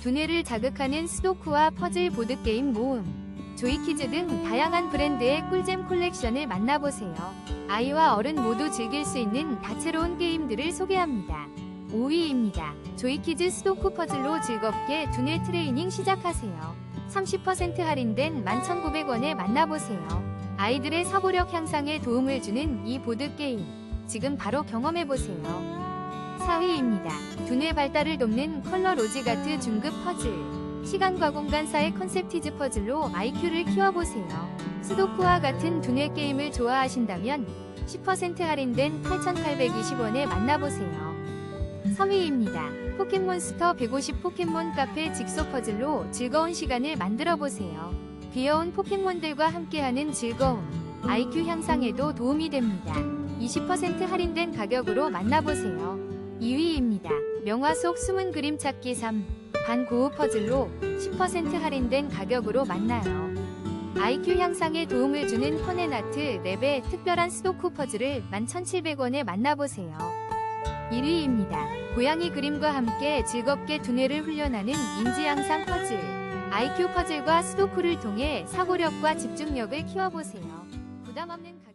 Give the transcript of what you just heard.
두뇌를 자극하는 스도쿠와 퍼즐 보드게임 모음, 조이키즈 등 다양한 브랜드의 꿀잼 콜렉션을 만나보세요. 아이와 어른 모두 즐길 수 있는 다채로운 게임들을 소개합니다. 5위입니다. 조이키즈 스도쿠 퍼즐로 즐겁게 두뇌 트레이닝 시작하세요. 30% 할인된 11,900원에 만나보세요. 아이들의 사고력 향상에 도움을 주는 이 보드게임. 지금 바로 경험해보세요. 4위입니다. 두뇌 발달을 돕는 컬러 로지가트 중급 퍼즐. 시간과 공간 사의 컨셉티즈 퍼즐로 IQ를 키워보세요. 스도쿠와 같은 두뇌 게임을 좋아하신다면 10% 할인된 8,820원에 만나보세요. 3위입니다. 포켓몬스터 150 포켓몬 카페 직소 퍼즐로 즐거운 시간을 만들어보세요. 귀여운 포켓몬들과 함께하는 즐거움, IQ 향상에도 도움이 됩니다. 20% 할인된 가격으로 만나보세요. 2위입니다. 명화 속 숨은 그림 찾기 3. 반고우 퍼즐로 10% 할인된 가격으로 만나요. IQ 향상에 도움을 주는 퍼넨아트 랩의 특별한 스도쿠 퍼즐을 11,700원에 만나보세요. 1위입니다. 고양이 그림과 함께 즐겁게 두뇌를 훈련하는 인지 향상 퍼즐. IQ 퍼즐과 스도쿠를 통해 사고력과 집중력을 키워보세요. 부담 없는 가...